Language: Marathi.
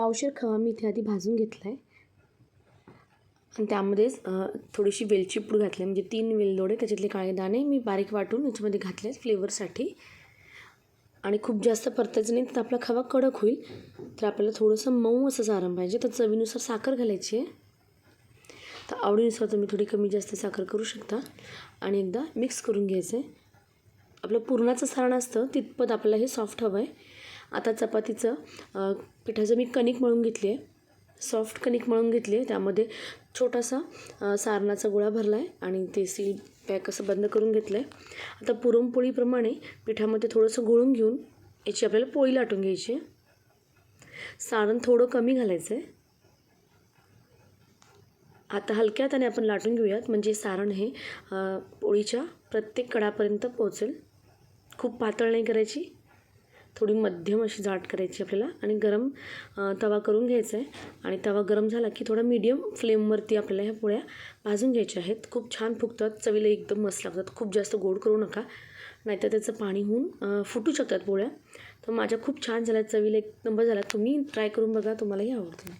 पावशेर खवा मी इथे आधी भाजून घेतला आहे आणि त्यामध्येच थोडीशी वेलची पूड घातली म्हणजे तीन वेलदोडे त्याच्यातले काळे दाणे मी बारीक वाटून याच्यामध्ये घातले आहेत फ्लेवरसाठी. आणि खूप जास्त परतायचं नाही तर आपला खवा कडक होईल. तर आपल्याला थोडंसं मऊ असं सारण पाहिजे. तर चवीनुसार साखर घालायची आहे. तर आवडीनुसार तुम्ही थोडी कमी जास्त साखर करू शकता. आणि एकदा मिक्स करून घ्यायचं आहे आपलं पुरणाचं सारण असतं तितपत आपल्याला हे सॉफ्ट हवं आहे आता चपातीचं पिठाचं मी कणिक मळून घेतली आहे. सॉफ्ट कणिक मळून घेतली आहे. त्यामध्ये छोटासा सारणाचा गोळा भरला आहे आणि ते सील पॅक असं बंद करून घेतलं आहे आता पुरणपोळीप्रमाणे पिठामध्ये थोडंसं गुळून घेऊन याची आपल्याला पोळी लाटून घ्यायची आहे. सारण थोडं कमी घालायचं आहे आता हलक्या हाताने आपण लाटून घेऊयात. म्हणजे सारण हे पोळीच्या प्रत्येक कडापर्यंत पोहोचेल. खूप पातळ नाही करायची. थोडी मध्यम अशी जाड करायची आपल्याला आणि गरम तवा करून घ्यायचा आहे आणि तवा गरम झाला की थोडा मीडियम फ्लेमवरती आपल्याला ह्या पोळ्या भाजून घ्यायच्या आहेत. खूप छान फुगतात चवीला एकदम मस्त लागतात. खूप जास्त गोड करू नका. नाहीतर त्याचं पाणी होऊन फुटू शकतात पोळ्या. तर माझ्या खूप छान झाल्या चवीला एक नंबर झाला. तुम्ही ट्राय करून बघा तुम्हालाही आवडतील.